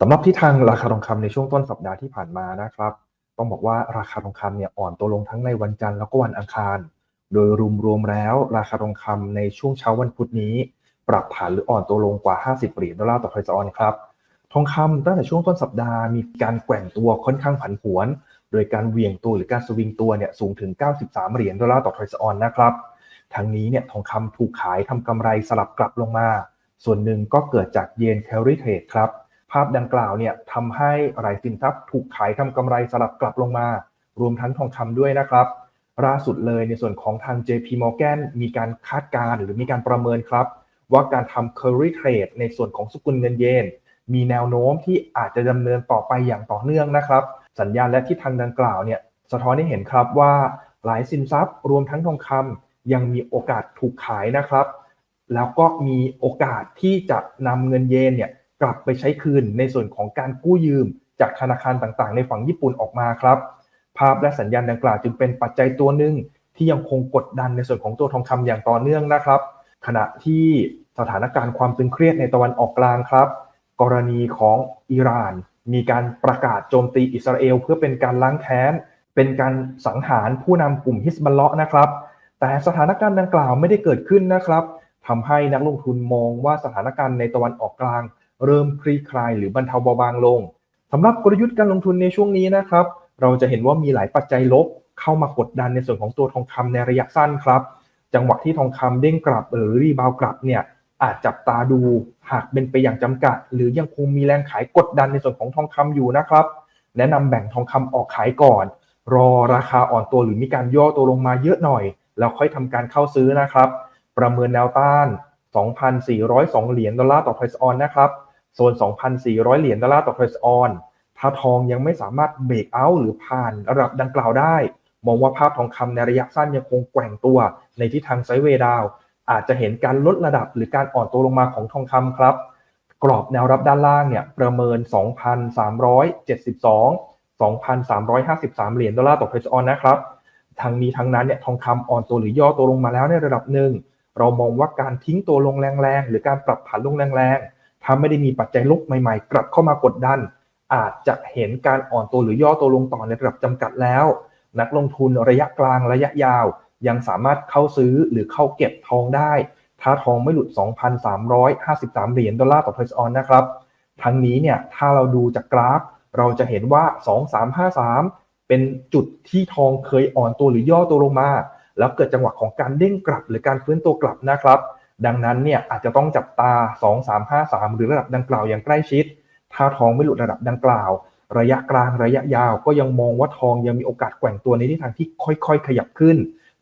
สำหรับทิศทางราคาทองคำในช่วงต้นสัปดาห์ที่ผ่านมานะครับ ต้องบอกว่าราคาทองคำเนี่ยอ่อนตัวลงทั้งในวันจันทร์แล้วก็วันอังคาร โดยรวมๆแล้ว ราคาทองคำในช่วงเช้าวันพุธนี้ ปรับฐานหรืออ่อนตัวลงกว่า 50เหรียญดอลลาร์ต่อทรัลออนครับทองคำตั้งแต่ช่วงต้นสัปดาห์มีการแกว่งตัวค่อนข้างผันผวน โดยการเหวี่ยงตัวหรือการสวิงตัวเนี่ยสูงถึง 93เหรียญดอลลาร์ต่อทรัลออนนะครับทั้งนี้เนี่ยทองคำถูกขายทำกำไรสลับกลับลงมา ส่วนหนึ่งก็เกิดจากเยนแคลริเทรดครับาพดังกล่าวเนี่ยทำให้รายสินทรัพย์ถูกขายทำกำไรสลับกลับลงมา รวมทั้งทองคำด้วยนะครับล่าสุดเลยในส่วนของทาง JP Morgan มีการคาดการณ์หรือมีการประเมินครับ ว่าการทำ carry trade ในส่วนของสกุลเงินเยน มีแนวโน้มที่อาจจะดำเนินต่อไปอย่างต่อเนื่องนะครับ สัญญาณและทิศทางดังกล่าวเนี่ยสะท้อนให้เห็นครับว่าหลายสินทรัพย์ รวมทั้งทองคำยังมีโอกาสถูกขายนะครับ แล้วก็มีโอกาสที่จะนำเงินเยนเนี่ย กลับไปใช้คืนในส่วนของการกู้ยืม จากธนาคารต่างๆ ในฝั่งญี่ปุ่นออกมาครับ ภาพและสัญญาณดังกล่าวจึงเป็นปัจจัยตัวหนึ่งที่ยังคงกดดันในส่วนของตัวทองคำอย่างต่อเนื่องนะครับ ขณะที่สถานการณ์ความตึงเครียดในตะวันออกกลางครับ กรณีของอิหร่าน มีการประกาศโจมตีอิสราเอล เพื่อเป็นการล้างแค้น เป็นการสังหารผู้นำกลุ่มฮิสบัลเลาะห์นะครับ แต่สถานการณ์ดังกล่าวไม่ได้เกิดขึ้นนะครับทำให้นักลงทุนมองว่าสถานการณ์ในตะวันออกกลาง เริ่มคลี่คลายหรือบรรเทาเบาบางลงสำหรับกลยุทธ์การลงทุนในช่วงนี้นะครับ เราจะเห็นว่ามีหลายปัจจัยลบเข้ามากดดันในส่วนของตัวทองคำในระยะสั้นครับ จังหวะที่ทองคำเด้งกลับหรือรีบาวกลับเนี่ยอาจจับตาดูหากเป็นไปอย่างจำกัด หรือยังคงมีแรงขายกดดันในส่วนของทองคำอยู่นะครับ แนะนำแบ่งทองคำออกขายก่อน รอราคาอ่อนตัวหรือมีการย่อตัวลงมาเยอะหน่อย แล้วค่อยทำการเข้าซื้อนะครับ ประเมินแนวต้าน 2,402 เหรียญดอลลาร์ต่อไพรซ์ออนนะครับ โซน 2,400 เหรียญดอลลาร์ต่อไพรซ์ออนถ้าทองยังไม่สามารถเบรกเอาท์หรือผ่านระดับดังกล่าวได้ มองว่าภาพทองคำในระยะสั้นยังคงแกว่งตัวในทิศทางไซด์เวดาว อาจจะเห็นการลดระดับหรือการอ่อนตัวลงมาของทองคำครับ กรอบแนวรับด้านล่างเนี่ยประเมิน 2,372 2,353 เหรียญดอลลาร์ต่อเพชรออนนะครับทั้งนี้ทั้งนั้นเนี่ยทองคำอ่อนตัวหรือย่อตัวลงมาแล้วในระดับหนึ่ง เรามองว่าการทิ้งตัวลงแรงๆ หรือการปรับผันลงแรงๆ ถ้าไม่ได้มีปัจจัยลบใหม่ๆ กลับเข้ามากดดัน อาจจะเห็นการอ่อนตัวหรือย่อตัวลงต่อในระดับจำกัดแล้ว นักลงทุนระยะกลางระยะยาว ยังสามารถเข้าซื้อหรือเข้าเก็บทองได้ ถ้าทองไม่หลุด 2,353 เหรียญดอลลาร์ต่อเพรสออนนะครับ ทั้งนี้เนี่ยถ้าเราดูจากกราฟ เราจะเห็นว่า 2353 เป็นจุดที่ทองเคยอ่อนตัวหรือย่อตัวลงมา แล้วเกิดจังหวะของการเด้งกลับหรือการฟื้นตัวกลับนะครับ ดังนั้นเนี่ยอาจจะต้องจับตา 2353 หรือระดับดังกล่าวอย่างใกล้ชิด ถ้าทองไม่หลุดระดับดังกล่าว ระยะกลางระยะยาวก็ยังมองว่าทองยังมีโอกาสแกว่งตัวในทิศทางที่ค่อยๆ ขยับขึ้น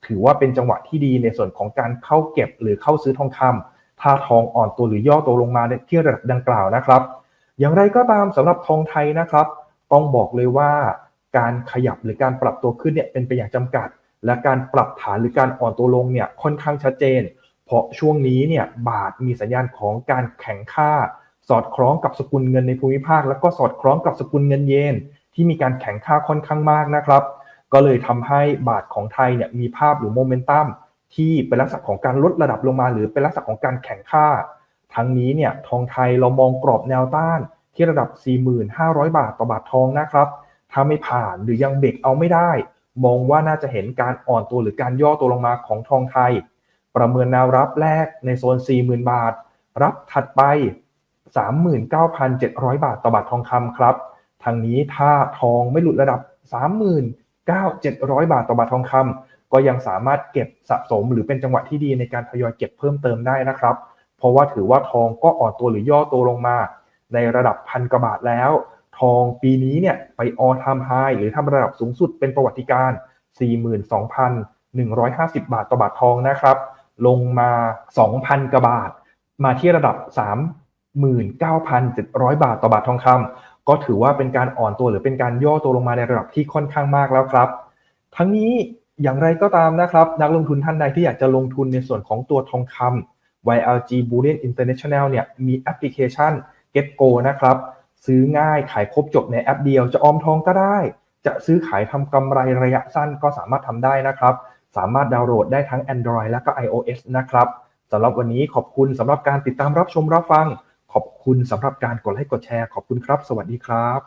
ถือว่าเป็นจังหวะที่ดีในส่วนของการเข้าเก็บหรือเข้าซื้อทองคำถ้าทองอ่อนตัวหรือย่อตัวลงมาที่ระดับดังกล่าวนะครับ อย่างไรก็ตามสำหรับทองไทยนะครับ ต้องบอกเลยว่า การขยับหรือการปรับตัวขึ้นเนี่ยเป็นไปอย่างจำกัด และการปรับฐานหรือการอ่อนตัวลงเนี่ยค่อนข้างชัดเจน เพราะช่วงนี้เนี่ยบาทมีสัญญาณของการแข็งค่า สอดคล้องกับสกุลเงินในภูมิภาค แล้วก็สอดคล้องกับสกุลเงินเยนที่มีการแข็งค่าค่อนข้างมากนะครับ ก็เลยทำให้บาทของไทยเนี่ยมีภาพหรือโมเมนตัมที่เป็นลักษณะของการลดระดับลงมา หรือเป็นลักษณะของการแข่งค่า ทั้งนี้เนี่ยทองไทยเรามองกรอบแนวต้านที่ระดับ 4,500 บาทต่อบาททองนะครับ ถ้าไม่ผ่านหรือยังเบรกเอาไม่ได้ มองว่าน่าจะเห็นการอ่อนตัวหรือการย่อตัวลงมาของทองไทย ประเมินแนวรับแรกในโซน 40,000 บาท รับถัดไป 39,700 บาทต่อบาททองคำครับ ทางนี้ถ้าทองไม่หลุดระดับ 39,700 บาทต่อบาททองคำก็ยังสามารถเก็บสะสมหรือเป็นจังหวะที่ดีในการทยอยเก็บเพิ่มเติมได้นะครับ เพราะว่าถือว่าทองก็อ่อนตัวหรือย่อตัวลงมา ในระดับพันกว่าบาทแล้ว ทองปีนี้เนี่ยไปออทามไฮหรือทำระดับสูงสุดเป็นประวัติการ 42,150 บาทต่อบาททองนะครับ ลงมา 2,000 กว่าบาท มาที่ระดับ 39,700 บาทต่อบาททองคำก็ถือว่าเป็นการอ่อนตัวหรือเป็นการย่อตัวลงมาในระดับที่ค่อนข้างมากแล้วครับ ทั้งนี้อย่างไรก็ตามนะครับ นักลงทุนท่านใดที่อยากจะลงทุนในส่วนของตัวทองคำ YLG Bullion International เนี่ยมีแอปพลิเคชัน GetGo นะครับซื้อง่ายขายครบจบในแอปเดียวจะออมทองก็ได้ จะซื้อขายทำกำไรระยะสั้นก็สามารถทำได้นะครับ สามารถดาวน์โหลดได้ทั้ง Android และก็ iOS นะครับสำหรับวันนี้ขอบคุณสำหรับการติดตามรับชมรับฟัง ขอบคุณสำหรับการกดไลค์กดแชร์ขอบคุณครับ สวัสดีครับ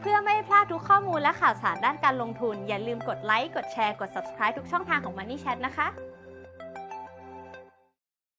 เพื่อไม่พลาดทุกข้อมูลและข่าวสารด้านการลงทุน อย่าลืมกดไลค์กดแชร์กด subscribe ทุกช่องทางของ Money Chat นะคะ